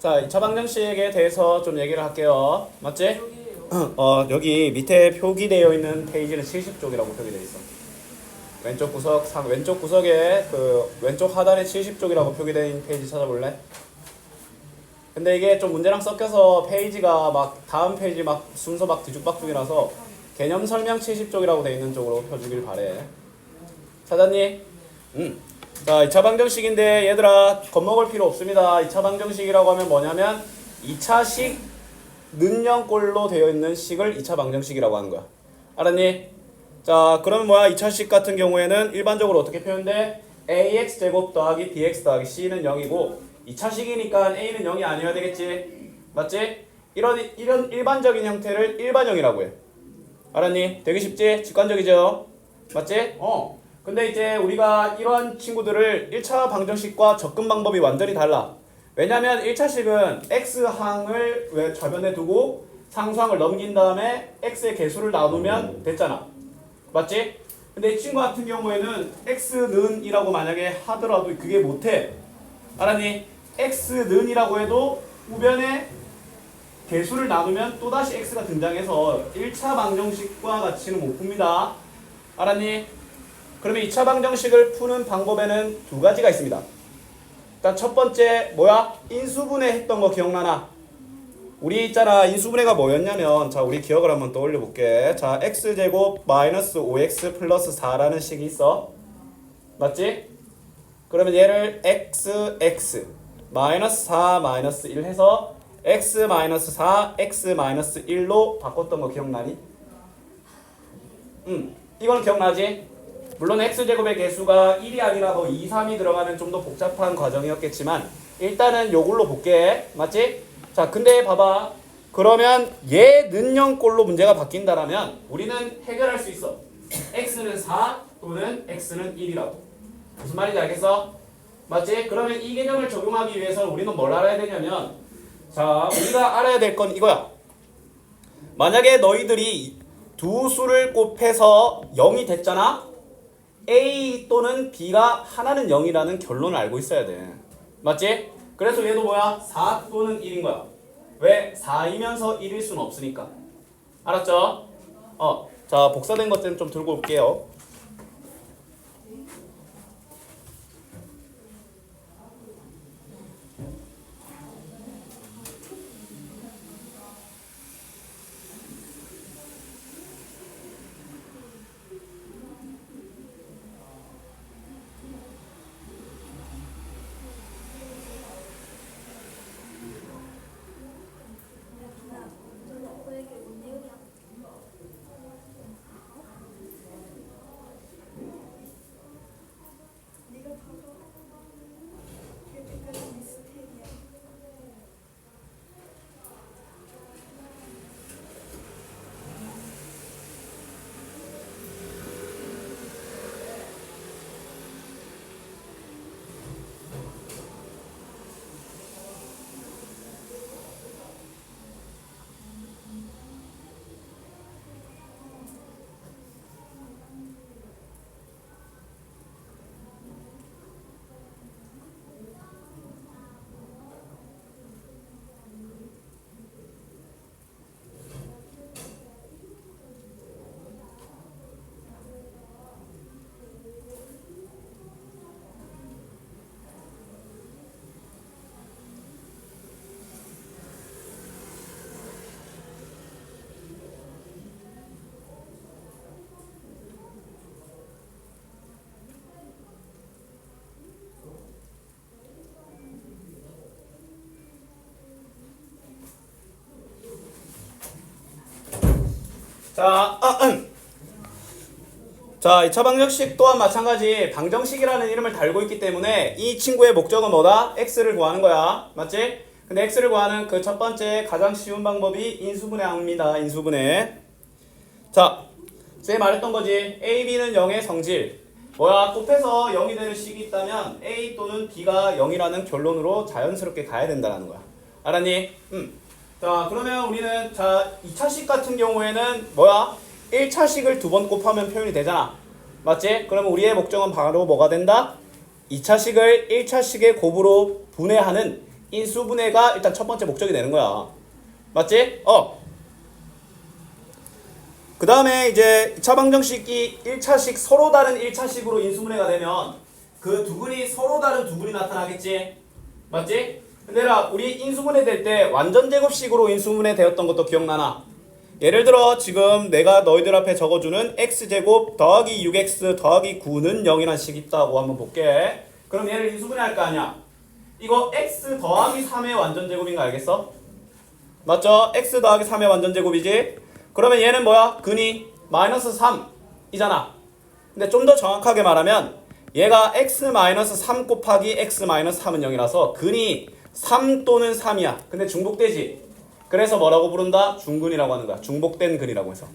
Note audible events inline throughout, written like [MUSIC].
자, 2차 방정식에 대해서 좀 얘기를 할게요. 맞지? 어, 여기 밑에 표기되어 있는 페이지는 70쪽이라고 표기되어 있어. 왼쪽 구석, 상, 왼쪽 구석에 그 왼쪽 하단에 70쪽이라고 표기되어 있는 페이지 찾아볼래? 근데 이게 좀 문제랑 섞여서 페이지가 막 다음 페이지 막 순서 막 뒤죽박죽이라서 개념 설명 70쪽이라고 되어 있는 쪽으로 펴주길 바래. 찾았니? 응. 자, 2차 방정식인데 얘들아 겁먹을 필요 없습니다. 2차 방정식이라고 하면 뭐냐면 2차식 는영꼴로 되어 있는 식을 2차 방정식이라고 하는 거야. 알았니? 자, 그러면 뭐야? 2차식 같은 경우에는 일반적으로 어떻게 표현돼? ax 제곱 더하기 bx 더하기 c는 0이고 2차식이니까 a는 0이 아니어야 되겠지. 맞지? 이런 이런 일반적인 형태를 일반형이라고 해. 알았니? 되게 쉽지? 직관적이죠? 맞지? 어. 근데 이제 우리가 이런 친구들을 1차 방정식과 접근 방법이 완전히 달라. 왜냐면 1차식은 x항을 왜 좌변에 두고 상수항을 넘긴 다음에 x의 개수를 나누면 됐잖아. 맞지? 근데 이 친구 같은 경우에는 x는 이라고 만약에 하더라도 그게 못해. 알았니? x는 이라고 해도 우변에 개수를 나누면 또다시 x가 등장해서 1차 방정식과 같이는 못 풉니다. 알았니? 그러면 2차 방정식을 푸는 방법에는 두 가지가 있습니다. 일단 첫 번째 뭐야? 인수분해 했던 거 기억나나? 우리 있잖아 인수분해가 뭐였냐면 자 우리 기억을 한번 떠올려 볼게 자 x제곱 마이너스 5x 플러스 4라는 식이 있어 맞지? 그러면 얘를 x x 마이너스 4 마이너스 1 해서 x 마이너스 4 x 마이너스 1로 바꿨던 거 기억나니? 음 이거는 기억나지? 물론 x제곱의 개수가 1이 아니라 뭐 2, 3이 들어가면 좀 더 복잡한 과정이었겠지만 일단은 요걸로 볼게 맞지? 자 근데 봐봐 그러면 얘 는영꼴로 문제가 바뀐다라면 우리는 해결할 수 있어 x는 4 또는 x는 1이라고 무슨 말인지 알겠어? 맞지? 그러면 이 개념을 적용하기 위해서 우리는 뭘 알아야 되냐면 자 우리가 알아야 될 건 이거야 만약에 너희들이 두 수를 곱해서 0이 됐잖아 A 또는 B가 하나는 0이라는 결론을 알고 있어야 돼. 맞지? 그래서 얘도 뭐야? 4 또는 1인 거야. 왜? 4이면서 1일 수는 없으니까. 알았죠? 어, 자, 복사된 것들 좀 들고 올게요. 자. 자, 2차 방정식 또한 마찬가지 방정식이라는 이름을 달고 있기 때문에 이 친구의 목적은 뭐다? x를 구하는 거야. 맞지? 근데 x를 구하는 그 첫 번째 가장 쉬운 방법이 인수분해 합니다. 인수분해. 자, 제 말했던 거지. a, b는 0의 성질. 뭐야? 곱해서 0이 되는 식이 있다면 a 또는 b가 0이라는 결론으로 자연스럽게 가야 된다는 거야. 알았니? 음. 자, 그러면 우리는 자, 2차식 같은 경우에는 뭐야? 1차식을 두 번 곱하면 표현이 되잖아. 맞지? 그러면 우리의 목적은 바로 뭐가 된다? 2차식을 1차식의 곱으로 분해하는 인수분해가 일단 첫 번째 목적이 되는 거야. 맞지? 어. 그 다음에 이제 2차 방정식이 1차식 서로 다른 1차식으로 인수분해가 되면 그 두 근이 서로 다른 두 근이 나타나겠지? 맞지? 근데 라 우리 인수분해 될 때 완전 제곱식으로 인수분해 되었던 것도 기억나나? 예를 들어 지금 내가 너희들 앞에 적어주는 x제곱 더하기 6x 더하기 9는 0이라는 식이 있다고 한번 볼게. 그럼 얘를 인수분해 할 거 아니야? 이거 x 더하기 3의 완전 제곱인 거 알겠어? 맞죠? x 더하기 3의 완전 제곱이지? 그러면 얘는 뭐야? 근이 마이너스 3이잖아. 근데 좀 더 정확하게 말하면 얘가 x 마이너스 3 곱하기 x 마이너스 3은 0이라서 근이 3 또는 3이야. 근데 중복되지? 그래서 뭐라고 부른다? 중근이라고 하는 거야. 중복된 근이라고 해서.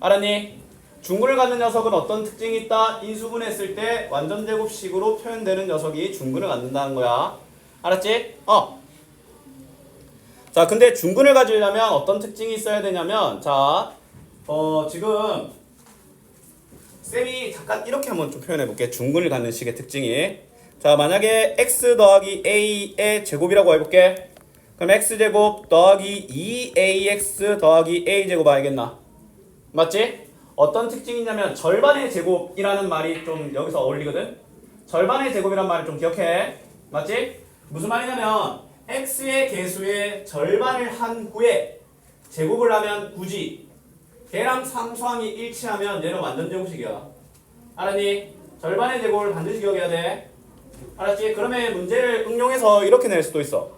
알았니? 중근을 갖는 녀석은 어떤 특징이 있다? 인수분했을 때 완전 제곱식으로 표현되는 녀석이 중근을 갖는다는 거야. 알았지? 어. 자, 근데 중근을 가지려면 어떤 특징이 있어야 되냐면, 자, 어, 지금, 쌤이 잠깐 이렇게 한번 좀 표현해 볼게. 중근을 갖는 식의 특징이. 자, 만약에 x 더하기 a의 제곱이라고 해볼게. 그럼 x제곱 더하기 2ax 더하기 a제곱 알겠나? 맞지? 어떤 특징이 있냐면, 절반의 제곱이라는 말이 좀 여기서 어울리거든? 절반의 제곱이란 말을 좀 기억해. 맞지? 무슨 말이냐면, x의 개수의 절반을 한 후에 제곱을 하면 굳이 걔랑 상수항이 일치하면 얘는 완전 제곱식이야. 알았니? 절반의 제곱을 반드시 기억해야 돼. 알았지? 그러면 문제를 응용해서 이렇게 낼 수도 있어.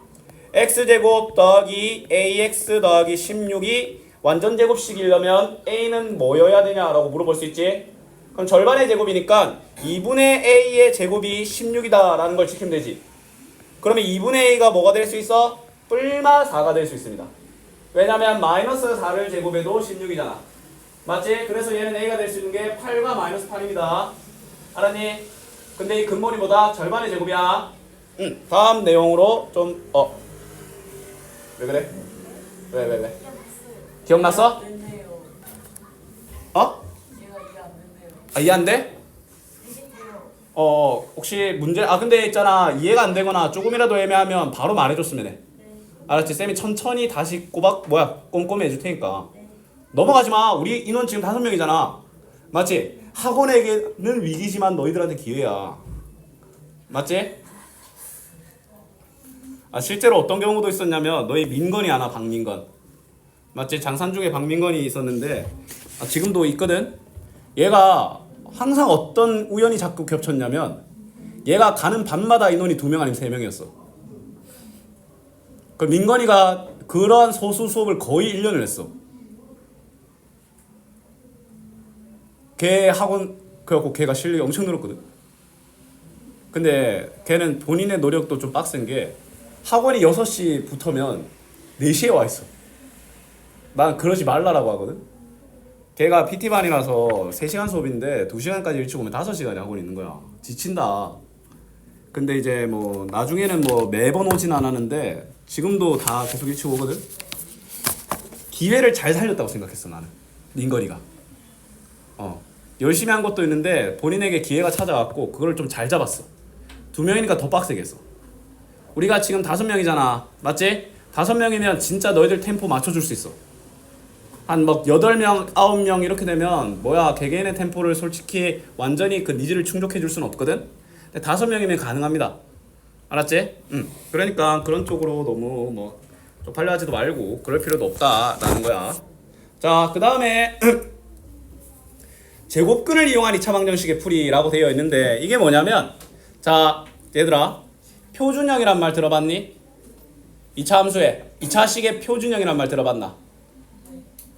x제곱 더하기 ax 더하기 16이 완전 제곱식이려면 a는 뭐여야 되냐라고 물어볼 수 있지? 그럼 절반의 제곱이니까 2분의 a의 제곱이 16이다 라는 걸 지키면 되지. 그러면 2분의 a가 뭐가 될 수 있어? 뿔마 4가 될 수 있습니다. 왜냐면 마이너스 4를 제곱해도 16이잖아. 맞지? 그래서 얘는 a가 될 수 있는 게 8과 마이너스 8입니다. 알았니? 근데 이 근본이 뭐다? 절반의 제곱이야. 응. 다음 내용으로 좀 어. 왜 그래? 왜 왜 왜? 기억났어? 됐네요. 어? 얘가 이해 안 됐네요. 아, 이해 안 돼? 되겠네요. 어, 혹시 문제 아 근데 있잖아. 이해가 안 되거나 조금이라도 애매하면 바로 말해 줬으면 해. 알았지? 쌤이 천천히 다시 꼬박 뭐야? 꼼꼼히 해줄 테니까. 넘어가지 마. 우리 인원 지금 다섯 명이잖아. 맞지? 학원에게는 위기지만 너희들한테 기회야. 맞지? 아 실제로 어떤 경우도 있었냐면 너희 민건이 하나 박민건. 맞지? 장산 중에 박민건이 있었는데 아, 지금도 있거든. 얘가 항상 어떤 우연히 자꾸 겹쳤냐면 얘가 가는 밤마다 인원이 두 명 아니면 세 명이었어. 그 민건이가 그러한 소수 수업을 거의 1년을 했어. 걔 학원 그래갖고 걔가 실력이 엄청 늘었거든. 근데 걔는 본인의 노력도 좀 빡센 게 학원이 6시 붙으면 4시에 와 있어. 난 그러지 말라라고 하거든. 걔가 PT반이라서 3시간 수업인데 2시간까지 일찍 오면 5시간이 학원 있는 거야. 지친다. 근데 이제 뭐 나중에는 뭐 매번 오진 않았는데 지금도 다 계속 일찍 오거든. 기회를 잘 살렸다고 생각했어 나는. 민건이가. 어. 열심히 한 것도 있는데 본인에게 기회가 찾아왔고 그걸 좀 잘 잡았어. 두 명이니까 더 빡세겠어. 우리가 지금 다섯 명이잖아. 맞지? 다섯 명이면 진짜 너희들 템포 맞춰줄 수 있어. 한막 여덟 명, 아홉 명 이렇게 되면 뭐야 개개인의 템포를 솔직히 완전히 그 니즈를 충족해 줄 수는 없거든. 근데 다섯 명이면 가능합니다. 알았지? 응. 그러니까 그런 쪽으로 너무 뭐 쪽팔려 하지도 말고 그럴 필요도 없다라는 거야. 자, 그 다음에 [CLEARS THROAT] 제곱근을 이용한 2차 방정식의 풀이라고 되어 있는데 이게 뭐냐면 자, 얘들아 표준형이란 말 들어봤니? 2차 함수에 2차식의 표준형이란 말 들어봤나?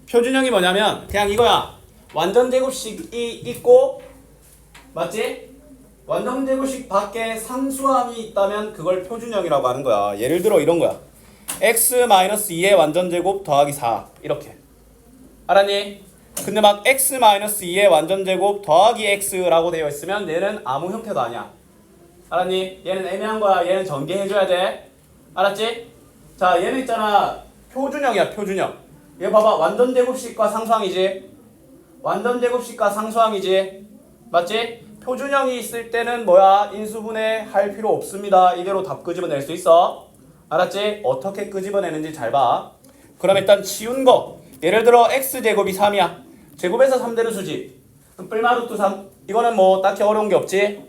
표준형이 뭐냐면 그냥 이거야. 완전 제곱식이 있고 맞지? 완전 제곱식 밖에 상수항이 있다면 그걸 표준형이라고 하는 거야. 예를 들어 이런 거야. x-2의 완전 제곱 더하기 4 이렇게. 알았니? 근데 막 x-2의 완전 제곱 더하기 x라고 되어 있으면 얘는 아무 형태도 아니야. 알았니? 얘는 애매한 거야. 얘는 전개해줘야 돼. 알았지? 자, 얘는 있잖아. 표준형이야, 표준형. 얘 봐봐. 완전 제곱식과 상수항이지. 완전 제곱식과 상수항이지. 맞지? 표준형이 있을 때는 뭐야? 인수분해 할 필요 없습니다. 이대로 답 끄집어낼 수 있어. 알았지? 어떻게 끄집어내는지 잘 봐. 그럼 일단 치운 거. 예를 들어 x제곱이 3이야. 제곱에서 3되는 수지. 뿔마루트 3. 이거는 뭐 딱히 어려운 게 없지?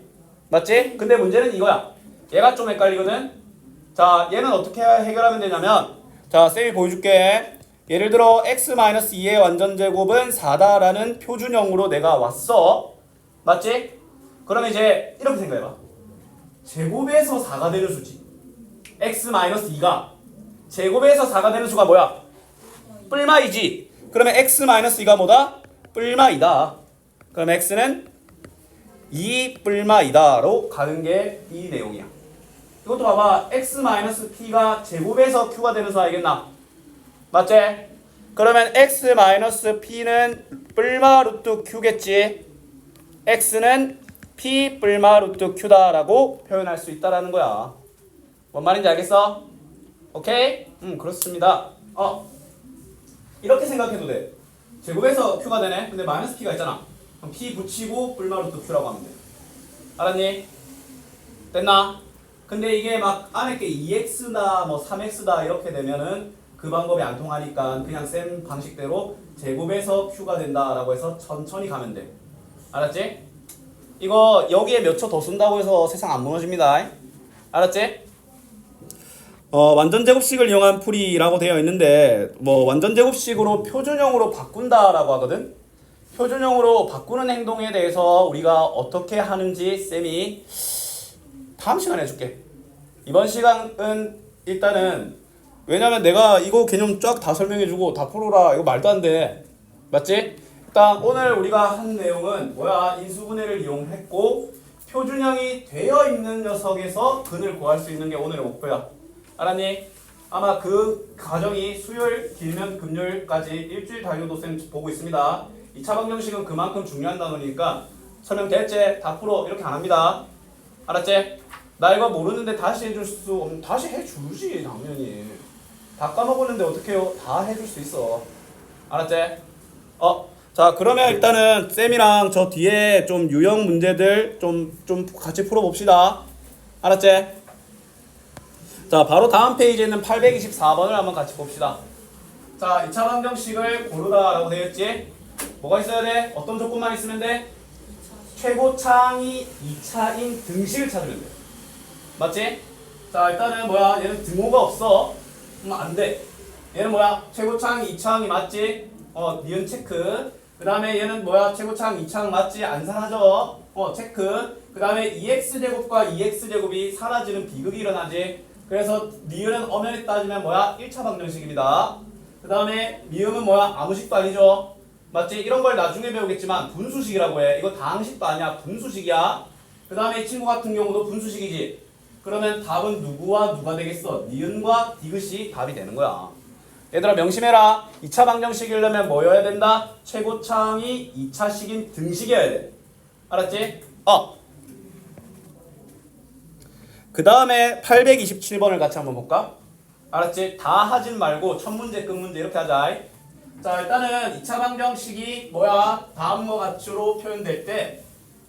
맞지? 근데 문제는 이거야. 얘가 좀 헷갈리거든. 자, 얘는 어떻게 해결하면 되냐면 자, 쌤이 보여줄게. 예를 들어 x-2의 완전 제곱은 4다라는 표준형으로 내가 왔어. 맞지? 그러면 이제 이렇게 생각해봐. 제곱에서 4가 되는 수지. x-2가 제곱에서 4가 되는 수가 뭐야? 뿔마이지. 그러면 x-2가 뭐다? 뿔마이다. 그럼 x는 2 뿔마이다로 가는 게 이 내용이야. 이것도 봐봐. x-p가 제곱에서 q가 수 알겠나? 맞지? 그러면 x-p는 뿔마 루트 q겠지. x는 p 뿔마 루트 q다라고 표현할 수 있다라는 거야. 뭔 말인지 알겠어? 오케이? 음 그렇습니다. 어 이렇게 생각해도 돼. 제곱에서 q가 되네. 근데 마이너스 p가 있잖아. 그럼 p 붙이고 뿔마 루트 q라고 하면 돼. 알았니? 됐나? 근데 이게 막 안에 게 2x다 뭐 3x다 이렇게 되면은 그 방법이 안 통하니까 그냥 쌤 방식대로 제곱에서 q가 된다라고 해서 천천히 가면 돼. 알았지? 이거 여기에 몇 초 더 쓴다고 해서 세상 안 무너집니다. 알았지? 어, 완전 제곱식을 이용한 풀이라고 되어 있는데 뭐 완전 제곱식으로 표준형으로 바꾼다라고 하거든. 표준형으로 바꾸는 행동에 대해서 우리가 어떻게 하는지 쌤이 다음 시간에 해줄게. 이번 시간은 일단은 왜냐면 내가 이거 개념 쫙 다 설명해주고 다 풀어라 이거 말도 안 돼. 맞지? 일단 오늘 우리가 한 내용은 뭐야 인수분해를 이용했고 표준형이 되어 있는 녀석에서 근을 구할 수 있는 게 오늘의 목표야. 알았니? 아마 그 과정이 수요일 길면 금요일까지 일주일 달려도 쌤 보고 있습니다. 2차 방정식은 그만큼 중요한 단어니까 설명 됐지? 다 풀어 이렇게 안 합니다. 알았지? 나 이거 모르는데 다시 해줄 수 없... 다시 해주지 당연히. 다 까먹었는데 어떡해요? 다 해줄 수 있어. 알았지? 어, 자 그러면 일단은 쌤이랑 저 뒤에 좀 유형 문제들 좀 좀 같이 풀어봅시다. 알았지? 자 바로 다음 페이지에는 824번을 한번 같이 봅시다. 자 2차 방정식을 고르다라고 되어 있지? 뭐가 있어야 돼? 어떤 조건만 있으면 돼? 최고창이 2차인 등식을 찾으면 돼. 맞지? 자 일단은 뭐야 얘는 등호가 없어. 그럼 안 돼. 얘는 뭐야? 최고창 2창이 맞지? 어, 니은 체크. 그 다음에 얘는 뭐야? 최고창 2창 맞지? 안 사라져. 어, 체크. 그 다음에 2x제곱과 2x제곱이 사라지는 비극이 일어나지. 그래서 니은은 엄연히 따지면 뭐야? 1차 방정식입니다. 그 다음에 미음은 뭐야? 아무식도 아니죠. 맞지? 이런 걸 나중에 배우겠지만 분수식이라고 해. 이거 다항식도 아니야. 분수식이야. 그 다음에 이 친구 같은 경우도 분수식이지. 그러면 답은 누구와 누가 되겠어? 니은과 디귿이 답이 되는 거야. 얘들아 명심해라. 2차 방정식이려면 뭐여야 된다? 최고창이 2차식인 등식이어야 돼. 알았지? 어. 그 다음에 827번을 같이 한번 볼까? 알았지? 다 하진 말고 첫 문제, 끝 문제 이렇게 하자. 자 일단은 2차 방정식이 뭐야? 다음과 같이로 표현될 때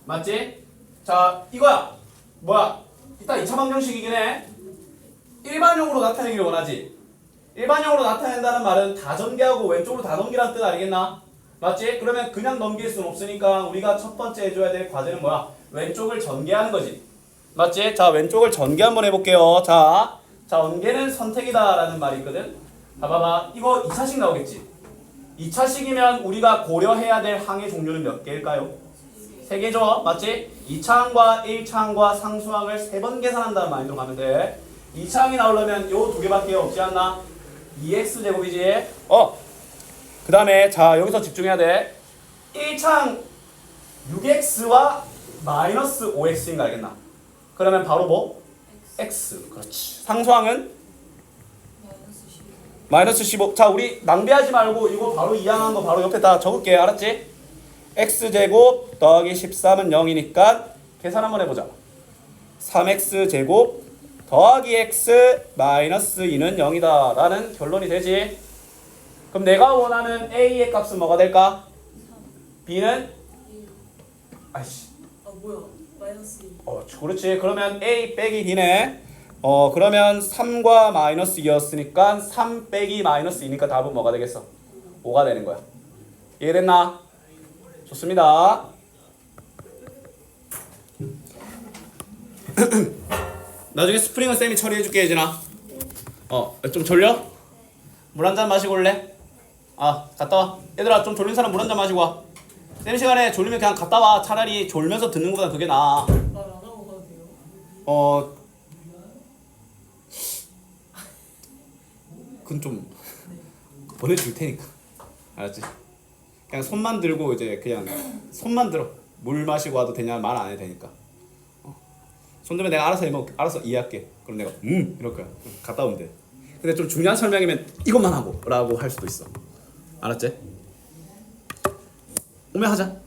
맞지? 자 이거야. 뭐야? 일단 2차 방정식이긴 해. 일반형으로 나타내기를 원하지. 일반형으로 나타낸다는 말은 다 전개하고 왼쪽으로 다 넘기라는 뜻 알겠나? 맞지? 그러면 그냥 넘길 수는 없으니까 우리가 첫 번째 해줘야 될 과제는 뭐야? 왼쪽을 전개하는 거지. 맞지? 자 왼쪽을 전개 한번 해볼게요. 자, 자 전개는 선택이다라는 말이 있거든. 봐봐봐. 이거 2차식 나오겠지? 2차식이면 우리가 고려해야 될 항의 종류는 몇 개일까요? 세 개죠? 맞지? 2차항과 1차항과 상수항을 세번 계산한다는 마인드로 가면 돼. 2차항이 나오려면 요 두 개밖에 없지 않나? 2x 제곱이지. 어. 그 다음에 자 여기서 집중해야 돼. 1차항 6x와 마이너스 5x인 거 알겠나? 그러면 바로 뭐? x. 그렇지. 상수항은 마이너스 15. 자, 우리 낭비하지 말고 이거 바로 이항한 거 바로 옆에 다 적을게. 알았지? x 제곱 더하기 13은 0이니까 계산 한번 해보자. 3x 제곱 더하기 x 마이너스 2는 0이다 라는 결론이 되지. 그럼 내가 원하는 a의 값은 뭐가 될까? b는 아이씨. 아 뭐야? 마이너스 2. 어, 그렇지. 그러면 a 빼기 b네. 어 그러면 3과 마이너스 2였으니까 3 빼기 마이너스 2니까 답은 뭐가 되겠어? 5가 되는 거야. 이해됐나? 좋습니다. [CLEARS THROAT] 나중에 스프링은 쌤이 처리해줄게 예진아. 어 좀 졸려? 물 한 잔 마시고 올래? 아 갔다 와. 얘들아 좀 졸린 사람 물 한 잔 마시고 와. 쌤 시간에 졸리면 그냥 갔다 와. 차라리 졸면서 듣는 것보다 그게 나아. 어 그건 좀 보내줄 테니까. 알았지? 그냥 손만 들고 이제 그냥 손만 들어. 물 마시고 와도 되냐 말 안 해도 되니까. 어. 손 들면 내가 알아서 해먹 알아서 이해할게. 그럼 내가 음! 이럴 거야. 갔다 오면 돼. 근데 좀 중요한 설명이면 이것만 하고 라고 할 수도 있어. 알았지? 오면 하자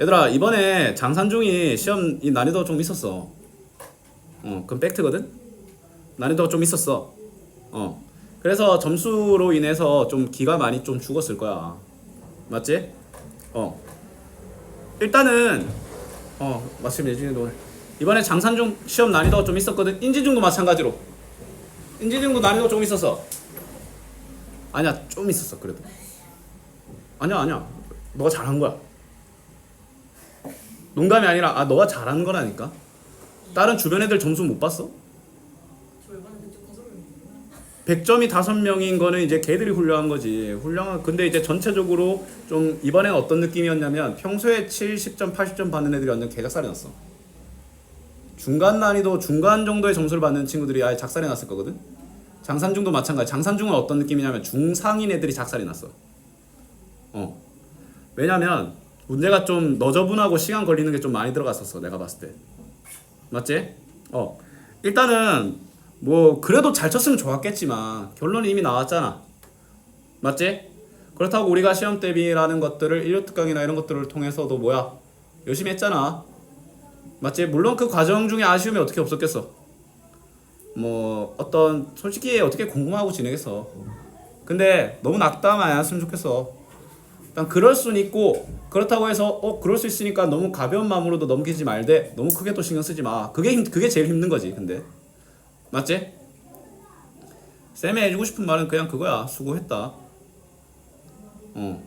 얘들아 이번에 장산중이 시험 이 난이도가 좀 있었어. 어, 그건 팩트거든. 난이도가 좀 있었어. 어, 그래서 점수로 인해서 좀 기가 많이 좀 죽었을 거야. 맞지? 어, 일단은 어 마침 예준이도 오늘 이번에 장산중 시험 난이도가 좀 있었거든. 인지중도 마찬가지로. 인지중도 난이도 좀 있었어. 아니야, 좀 있었어 그래도. 아니야, 아니야. 너가 잘한 거야. 농담이 아니라 아 너가 잘하는 거라니까. 다른 주변 애들 점수 못 봤어? 저 이번에 그쪽 가서 100점이 다섯 명인 거는 이제 걔들이 훌륭한 거지. 훌륭한. 근데 이제 전체적으로 좀 이번엔 어떤 느낌이었냐면 평소에 70점, 80점 받는 애들이 완전 개작살이 났어. 중간 난이도 중간 정도의 점수를 받는 친구들이 아예 작살이 났을 거거든. 장산중도 마찬가지. 장산중은 어떤 느낌이냐면 중상인 애들이 작살이 났어. 어. 왜냐면 문제가 좀 너저분하고 시간 걸리는 게 좀 많이 들어갔었어. 내가 봤을 때. 맞지? 어. 일단은 뭐 그래도 잘 쳤으면 좋았겠지만 결론이 이미 나왔잖아. 맞지? 그렇다고 우리가 시험 대비라는 것들을 일요 특강이나 이런 것들을 통해서도 뭐야 열심히 했잖아. 맞지? 물론 그 과정 중에 아쉬움이 어떻게 없었겠어. 뭐 어떤 솔직히 어떻게 궁금하고 지내겠어. 근데 너무 낙담 안 했으면 좋겠어. 일단 그럴 수는 있고 그렇다고 해서 어 그럴 수 있으니까 너무 가벼운 마음으로도 넘기지 말되 너무 크게 또 신경 쓰지 마. 그게 힘 그게 제일 힘든 거지. 근데 맞지? 쌤이 해주고 싶은 말은 그냥 그거야. 수고했다. 어.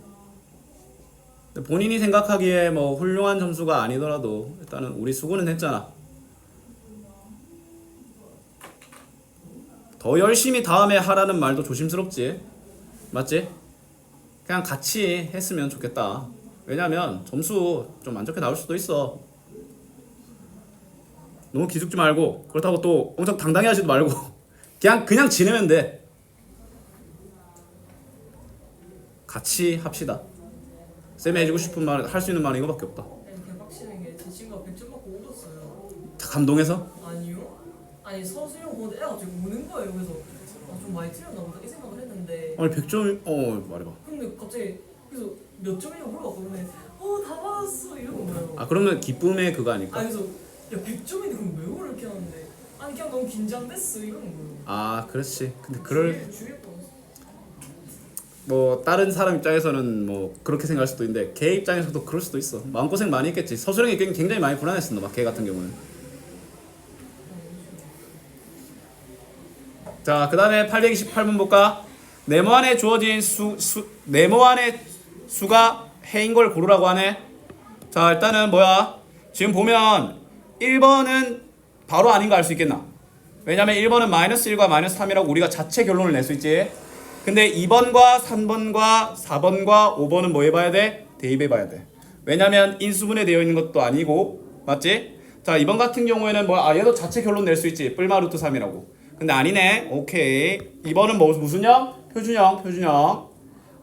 본인이 생각하기에 뭐 훌륭한 점수가 아니더라도 일단은 우리 수고는 했잖아. 더 열심히 다음에 하라는 말도 조심스럽지. 맞지? 그냥 같이 했으면 좋겠다. 왜냐면 점수 좀 안 좋게 나올 수도 있어. 너무 기죽지 말고 그렇다고 또 엄청 당당해 하지도 말고 [LAUGHS] 그냥 그냥 지내면 돼. 같이 합시다. 쌤이 해주고 싶은 말 할 수 있는 말은 이거밖에 없다. 아니 개박치는 게제 친구가 100점 받고 울었어요 다 감동해서 아니요? 아니 서수영 보는데 애가 지금 우는 거예요 그래서 아, 좀 많이 틀렸나 보다 이 생각을 했는데 아니 100점 어 말해봐. 근데 갑자기 그래서 몇 점이냐고 물어봤거든요 어다 받았어 이러는 거예요 아 그러면 기쁨의 그거 아닐까? 아니 그래서 야 100점인데 그럼 왜 이렇게 하는데 아니 그냥 너무 긴장됐어 이러는 거예요 아 그렇지. 근데 그럴 주위에- 뻔했어 뭐 다른 사람 입장에서는 뭐 그렇게 생각할 수도 있는데 걔 입장에서도 그럴 수도 있어. 마음 고생 많이 했겠지. 굉- 굉장히 많이 불안했었나 봐. 걔 같은 경우는. 자, 그다음에 828번 볼까? 네모 안에 주어진 수, 수 네모 안에 수가 해인 걸 고르라고 하네. 자, 일단은 뭐야? 지금 보면 1번은 바로 아닌 거 알 수 있겠나? 왜냐면 1번은 마이너스 1과 마이너스 3이라고 우리가 자체 결론을 낼 수 있지. 근데 2번과 3번과 4번과 5번은 뭐 해봐야 돼? 대입해봐야 돼. 왜냐면 인수분해 되어 있는 것도 아니고 맞지? 자 2번 같은 경우에는 뭐 아 얘도 자체 결론 낼 수 있지. 뿔마 루트 3이라고. 근데 아니네. 오케이. 2번은 뭐 무슨 형? 표준형. 표준형.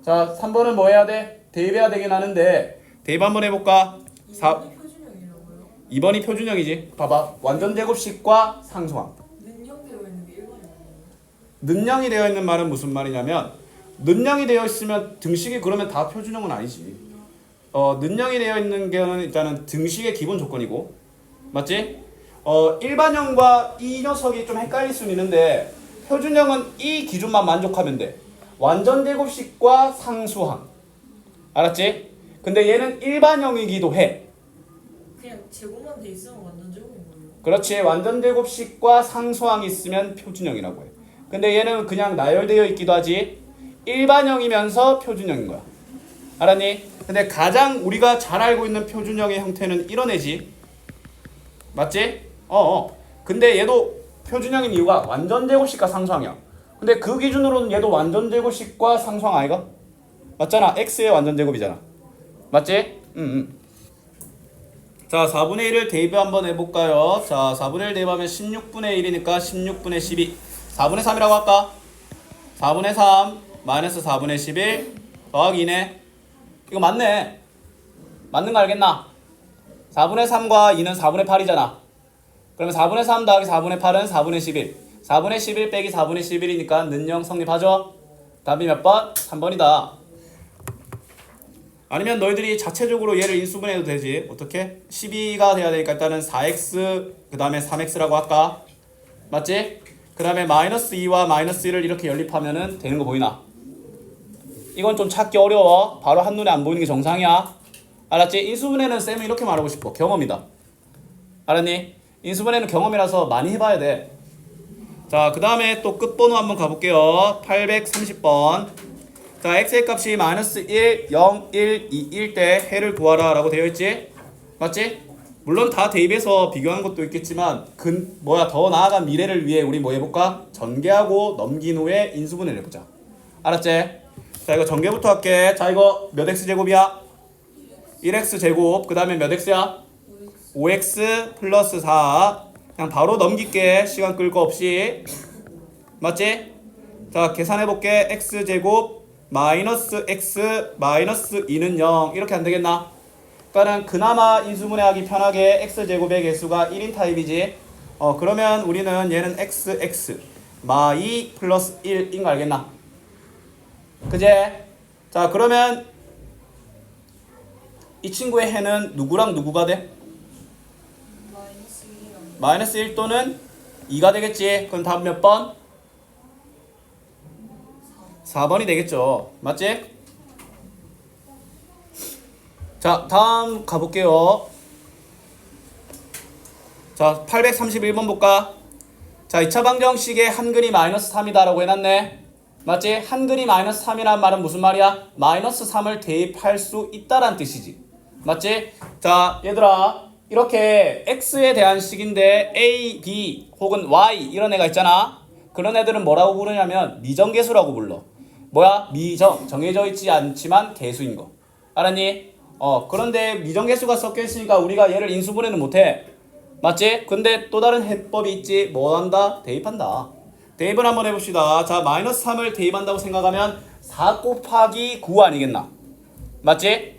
자 3번은 뭐 해야 돼? 대입해야 되긴 하는데 대입 한번 해볼까? 4, 이번이 표준형이라고요? 2번이 표준형이지. 봐봐. 완전 제곱식과 상수항. 능형되어 있는 게 1번이거든요 는형이 되어 있는 말은 무슨 말이냐면 는형이 되어 있으면 등식이 그러면 다 표준형은 아니지. 어 는형이 되어 있는 게는 일단은 등식의 기본 조건이고 맞지? 어 일반형과 이 녀석이 좀 헷갈릴 수는 있는데 표준형은 이 기준만 만족하면 돼. 완전 제곱식과 상수항. 알았지? 근데 얘는 일반형이기도 해. 그냥 제곱만 돼 있으면 완전 제곱인 거예요 그렇지 완전 제곱식과 상수항이 있으면 표준형이라고 해. 근데 얘는 그냥 나열되어 있기도 하지 일반형이면서 표준형인 거야. 알았니? 근데 가장 우리가 잘 알고 있는 표준형의 형태는 이런 애지. 맞지? 어, 어. 근데 얘도 표준형인 이유가 완전 제곱식과 상수항이야. 근데 그 기준으로는 얘도 완전 제곱식과 상수항 아이가? 맞잖아. x의 완전 제곱이잖아. 맞지? 응, 응. 자, 4분의 1을 대입 한번 해볼까요? 자, 4분의 1 대입하면 16분의 1이니까 16분의 12. 4분의 3이라고 할까? 4분의 3 마이너스 4분의 11 더하기 2네. 이거 맞네. 맞는 거 알겠나? 4분의 3과 2는 4분의 8이잖아. 그러면 4분의 3 더하기 4분의 8은 4분의 11. 4분의 11 빼기 4분의 11이니까 는영 성립하죠? 답이 몇 번? 3번이다. 아니면 너희들이 자체적으로 얘를 인수분해도 되지. 어떻게? 12가 돼야 되니까 일단은 4x 그 다음에 3x라고 할까? 맞지? 그 다음에 마이너스 2와 마이너스 1을 이렇게 연립하면은 되는 거 보이나? 이건 좀 찾기 어려워. 바로 한눈에 안 보이는 게 정상이야. 알았지? 인수분해는 쌤은 이렇게 말하고 싶어. 경험이다. 알았니? 인수분해는 경험이라서 많이 해봐야 돼. 자, 그 다음에 또 끝번호 한번 가볼게요. 830번. 자, x의 값이 마이너스 1, 0, 1, 2, 1 때 해를 구하라 라고 되어 있지? 맞지? 물론 다 대입해서 비교하는 것도 있겠지만 근 뭐야 더 나아간 미래를 위해 우리 뭐 해볼까? 전개하고 넘긴 후에 인수분해를 해보자. 알았지? 자 이거 전개부터 할게. 자 이거 몇 x 제곱이야? 1x 제곱. 그 다음에 몇 x야? 5x 플러스 4. 그냥 바로 넘길게. 시간 끌거 없이. 맞지? 자 계산해볼게. x 제곱 마이너스 x 마이너스 2는 0 이렇게 안 되겠나? 그러니까는 그나마 인수분해하기 편하게 x 제곱의 개수가 1인 타입이지. 어 그러면 우리는 얘는 x x 마이 플러스 1인 거 알겠나? 그제? 자 그러면 이 친구의 해는 누구랑 누구가 돼? 마이너스 1이랑 마이너스 1 또는 2가 되겠지. 그럼 답 몇 번? 4번이 되겠죠. 맞지? 자, 다음 가볼게요. 자, 831번 볼까? 자, 2차 방정식에 한근이 마이너스 3이다라고 해놨네. 맞지? 한근이 마이너스 3이란 말은 무슨 말이야? 마이너스 3을 대입할 수 있다란 뜻이지. 맞지? 자, 얘들아. 이렇게 x에 대한 식인데 a, b 혹은 y 이런 애가 있잖아. 그런 애들은 뭐라고 부르냐면 미정계수라고 불러. 뭐야? 미정. 정해져 있지 않지만 개수인 거. 알았니? 어, 그런데 미정계수가 섞여 있으니까 우리가 얘를 인수분해는 못 해. 맞지? 근데 또 다른 해법이 있지. 뭐 한다? 대입한다. 대입을 한번 해봅시다. 자, 마이너스 3을 대입한다고 생각하면 4 곱하기 9 아니겠나? 맞지?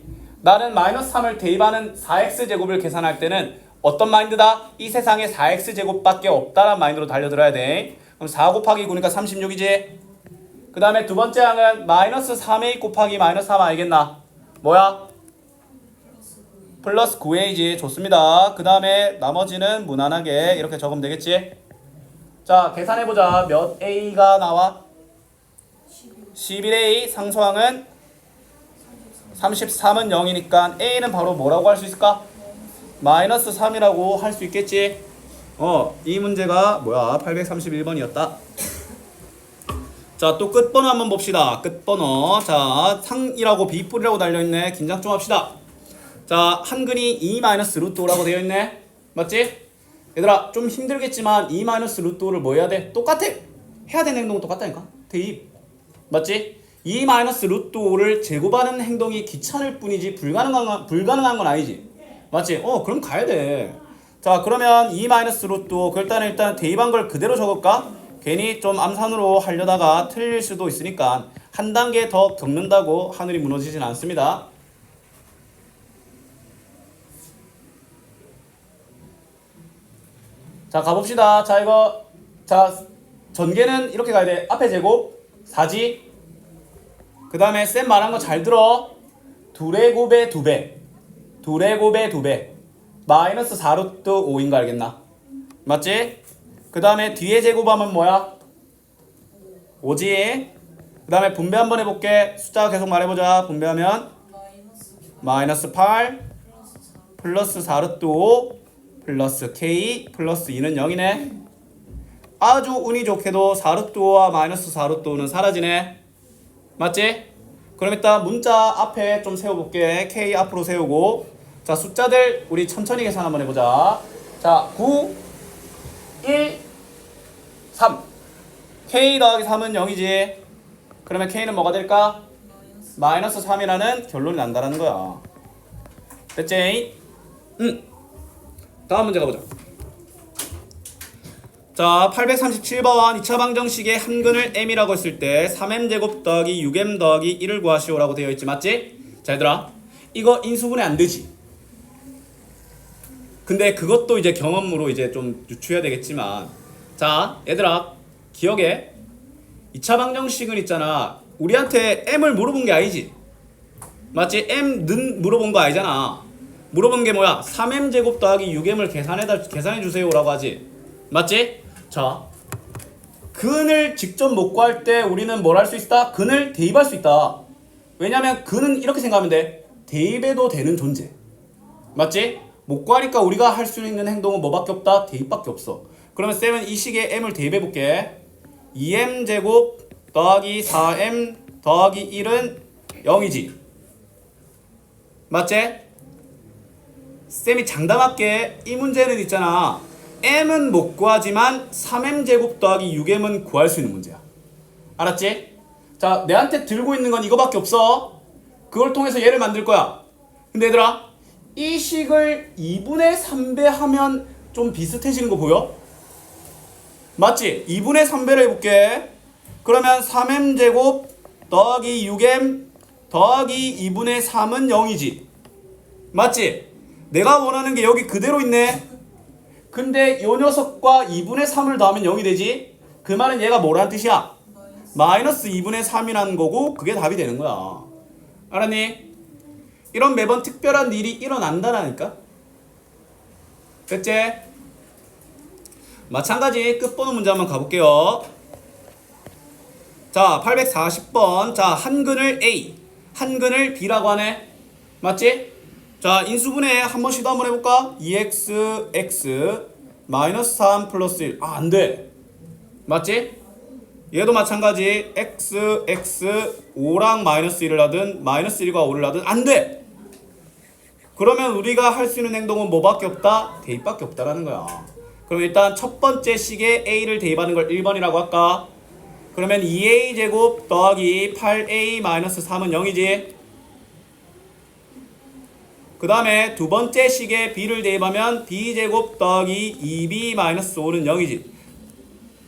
나는 마이너스 3을 대입하는 4x 제곱을 계산할 때는 어떤 마인드다? 이 세상에 4x 제곱밖에 없다란 마인드로 달려들어야 돼. 그럼 4 곱하기 9니까 36이지? 그 다음에 두 번째 항은 마이너스 3a 곱하기 마이너스 3 알겠나? 뭐야? 플러스 9a지. 좋습니다. 그 다음에 나머지는 무난하게 이렇게 적으면 되겠지? 자, 계산해보자. 몇 a가 나와? 11a 상수항은 33은 0이니까 a는 바로 뭐라고 할 수 있을까? 마이너스 3이라고 할 수 있겠지? 어, 이 문제가 뭐야? 831번이었다. 자, 또 끝번호 한번 봅시다. 끝번호. 자, 상이라고 비뿔이라고 달려있네. 긴장 좀 합시다. 자, 한근이 2 마이너스 루트 5라고 되어 있네. 맞지? 얘들아, 좀 힘들겠지만 2 마이너스 루트 5를 뭐 해야 돼? 똑같아. 해야 되는 행동은 똑같다니까. 대입. 맞지? 2 마이너스 루트 5를 제곱하는 행동이 귀찮을 뿐이지 불가능한 건, 불가능한 건 아니지. 맞지? 어, 그럼 가야 돼. 자, 그러면 2 마이너스 루트 5. 그 일단은 일단 대입한 걸 그대로 적을까? 괜히 좀 암산으로 하려다가 틀릴 수도 있으니까 한 단계 더 겪는다고 하늘이 무너지진 않습니다. 자 가봅시다. 자 이거 자 전개는 이렇게 가야 돼. 앞에 제곱 4지. 그 다음에 쌤 말한 거 잘 들어. 둘의 곱의 두 배. 둘의 곱의 두 배. 마이너스 4루트 5인 거 알겠나? 맞지? 그 다음에 뒤에 제곱하면 뭐야? 5지. 그 다음에 분배 한번 해볼게. 숫자 계속 말해보자. 분배하면 마이너스 마이너스 8 플러스 4 플러스 4루트 5 플러스 k 플러스 2는 0이네. 아주 운이 좋게도 4루트와 마이너스 4루트는 사라지네. 맞지? 그럼 일단 문자 앞에 좀 세워볼게. k 앞으로 세우고 자 숫자들 우리 천천히 계산 한번 해보자. 자 9, 1, 3 k 더하기 3은 0이지. 그러면 k는 뭐가 될까? 마이너스 마이너스 3이라는 결론이 난다라는 거야. 됐지? 응. 다음 문제 가보자. 자, 837번 2차 방정식의 한 근을 m이라고 했을 때 3m제곱 더하기 6m 더하기 1을 구하시오라고 되어 있지, 맞지? 자, 얘들아. 이거 인수분해 안 되지? 근데 그것도 이제 경험으로 이제 좀 유추해야 되겠지만 자, 얘들아. 기억해. 2차 방정식은 있잖아. 우리한테 m을 물어본 게 아니지. 맞지? m는 물어본 거 아니잖아. 물어본 게 뭐야? 3m 제곱 더하기 6m을 계산해다 계산해 주세요라고 하지. 맞지? 자. 근을 직접 못 구할 때 우리는 뭘 할 수 있다? 근을 대입할 수 있다. 왜냐면 근은 이렇게 생각하면 돼. 대입해도 되는 존재. 맞지? 못 구하니까 우리가 할 수 있는 행동은 뭐밖에 없다? 대입밖에 없어. 그러면 쌤은 이 식의 m을 대입해 볼게. 2m 제곱 더하기 4m 더하기 1은 0이지. 맞지? 쌤이 장담할게 이 문제는 있잖아. M은 못 구하지만 3m 제곱 더하기 6m은 구할 수 있는 문제야. 알았지? 자, 내한테 들고 있는 건 이거밖에 없어. 그걸 통해서 얘를 만들 거야. 근데 얘들아, 이 식을 2분의 3배 하면 좀 비슷해지는 거 보여? 맞지? 2분의 3배를 해볼게. 그러면 3m 제곱 더하기 6m 더하기 2분의 3은 0이지. 맞지? 내가 원하는 게 여기 그대로 있네. 근데 요 녀석과 2분의 3을 더하면 0이 되지? 그 말은 얘가 뭐라는 뜻이야? 마이너스 2분의 3이라는 거고 그게 답이 되는 거야. 알았니? 이런 매번 특별한 일이 일어난다라니까. 됐지? 마찬가지 끝번호 문제 한번 가볼게요. 자, 840번. 자, 한근을 A, 한근을 B라고 하네. 맞지? 자, 인수분해 한 번 시도 한번 해볼까? 2x, x, 마이너스 3 플러스 1. 아, 안 돼. 맞지? 얘도 마찬가지. x, x, 5랑 마이너스 1을 하든, 마이너스 1과 5를 하든, 안 돼! 그러면 우리가 할 수 있는 행동은 뭐밖에 없다? 대입밖에 없다라는 거야. 그럼 일단 첫 번째 식에 a를 대입하는 걸 1번이라고 할까? 그러면 2a 제곱 더하기 8a 마이너스 3은 0이지. 그 다음에 두 번째 식에 b를 대입하면 b 제곱 더하기 2b 마이너스 5는 0이지.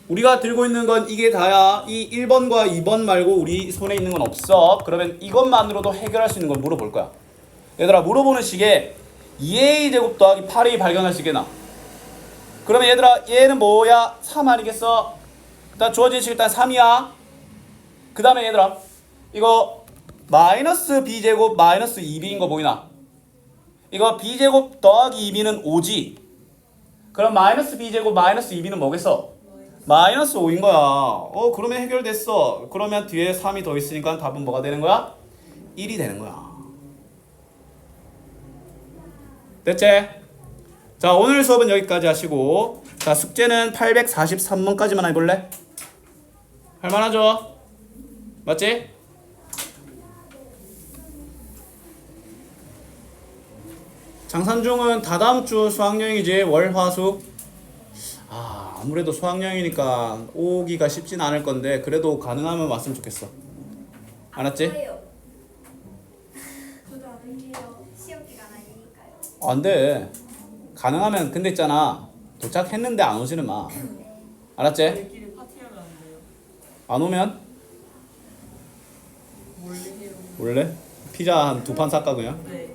우리가 들고 있는 건 이게 다야. 이 1번과 2번 말고 우리 손에 있는 건 없어. 그러면 이것만으로도 해결할 수 있는 걸 물어볼 거야. 얘들아 물어보는 식에 2a 제곱 더하기 8a 발견할 수 있겠나? 그러면 얘들아 얘는 뭐야? 3 아니겠어? 일단 주어진 식 일단 3이야. 그 다음에 얘들아 이거 마이너스 b제곱 마이너스 2b인 거 보이나? 이거 b제곱 더하기 2b는 5지. 그럼 마이너스 b제곱 마이너스 2b는 뭐겠어? 마이너스 5인 거야. 어 그러면 해결됐어. 그러면 뒤에 3이 더 있으니까 답은 뭐가 되는 거야? 1이 되는 거야. 됐지? 자 오늘 수업은 여기까지 하시고 자 숙제는 843번까지만 해볼래? 할만하죠? 맞지? 장산중은 다다음 주 수학여행이지 월화수 아 아무래도 수학여행이니까 오기가 쉽진 않을 건데 그래도 가능하면 왔으면 좋겠어 알았지? 저도 안 할게요. 시험 기간 아니니까요. 안돼 가능하면 근데 있잖아 도착했는데 안 오지는 마 알았지? 파티하면 안 돼요. 안 오면 몰래 해요. 원래 피자 한 두 판 살까 그냥? 네.